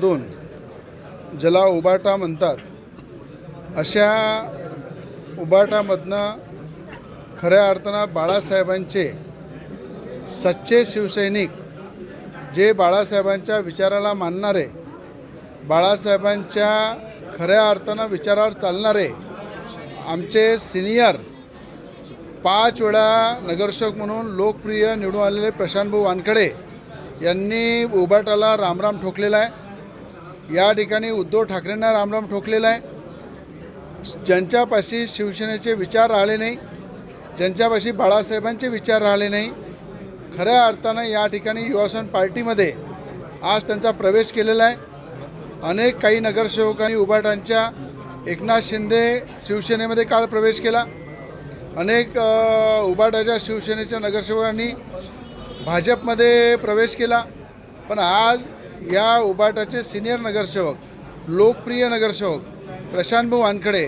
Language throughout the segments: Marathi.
दोन ज्याला उबाटा म्हणतात. अशा उबाटामधनं खऱ्या अर्थानं बाळासाहेबांचे सच्चे शिवसैनिक जे बाळासाहेबांच्या विचाराला मानणारे बाळासाहेबांच्या खऱ्या अर्थानं विचारावर चालणारे आमचे सिनियर पाच वेळा नगरसेवक म्हणून लोकप्रिय निवडून आलेले प्रशांतभाऊ वानखडे यांनी उबाटाला रामराम ठोकलेला आहे. या ठिकाणी उद्धव ठाकरेंना रामराम ठोकलेला आहे. ज्यांच्यापाशी शिवसेनेचे विचार राहिले नाही ज्यांच्यापाशी बाळासाहेबांचे विचार राहिले नाही खऱ्या अर्थानं या ठिकाणी युवासन पार्टीमध्ये आज त्यांचा प्रवेश केलेला आहे. अनेक काही नगरसेवकांनी उबाटांच्या एकनाथ शिंदे शिवसेनेमध्ये काल प्रवेश केला. अनेक उबाटाच्या शिवसेनेच्या नगरसेवकांनी भाजपमध्ये प्रवेश केला. पण आज या उबाटाचे सिनियर नगरसेवक लोकप्रिय नगरसेवक प्रशांतभाऊ वानखडे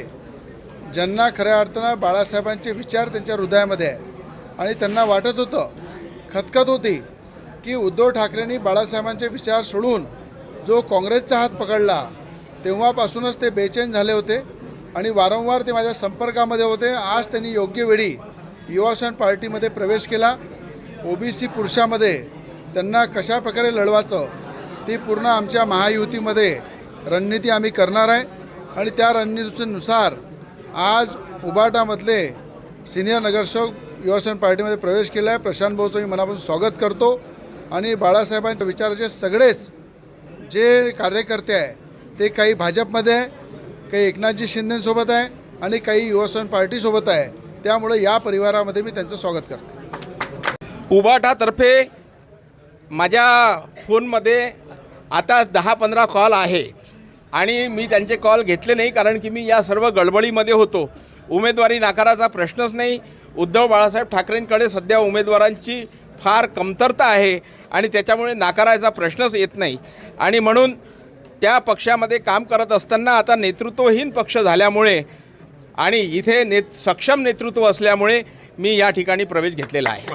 ज्यांना खऱ्या अर्थानं बाळासाहेबांचे विचार त्यांच्या हृदयामध्ये आहे. आणि त्यांना वाटत होतं खतखत होती की उद्धव ठाकरेंनी बाळासाहेबांचे विचार सोडून जो काँग्रेसचा हात पकडला तेव्हापासूनच ते बेचैन झाले होते आणि वारंवार ते माझ्या संपर्कामध्ये होते. आज त्यांनी योग्य वेळी युवासन पार्टीमध्ये प्रवेश केला. ओबीसी पुरुषामध्ये त्यांना कशा प्रकारे लढवायचं ती पूर्ण आमच्या महायुतीमध्ये रणनीती आम्ही करणार आहे. आणि त्या रणनीतीनुसार आज उबाटामधले सिनियर नगरसेवक युवासन पार्टीमध्ये प्रवेश केला आहे. प्रशांत भाऊचं मी मनापासून स्वागत करतो. आणि बाळासाहेबांच्या विचाराचे सगळेच जे कार्यकर्ते आहे ते काही भाजपमध्ये आहे काही एकनाथजी शिंदेसोबत आहे आणि काही युवासेन पार्टीसोबत आहे. त्यामुळे या परिवारामध्ये मी त्यांचं स्वागत करतो. उबाटातर्फे माझ्या फोनमध्ये आता दहा पंधरा कॉल आहे. आणि मी त्यांचे कॉल घेतले नाही कारण की मी या सर्व गडबडीमध्ये होतो. उमेदवारी नाकाराचा प्रश्नच नाही. उद्धव बाळासाहेब ठाकरेंकडे सध्या उमेदवारांची फार कमतरता आहे आणि त्याच्यामुळे नाकारायचा प्रश्नच येत नाही. आणि म्हणून त्या पक्षामध्ये काम करत असताना आता नेतृत्वहीन पक्ष झाल्यामुळे आणि इथे ने सक्षम नेतृत्व असल्यामुळे मी या ठिकाणी प्रवेश घेतलेला आहे.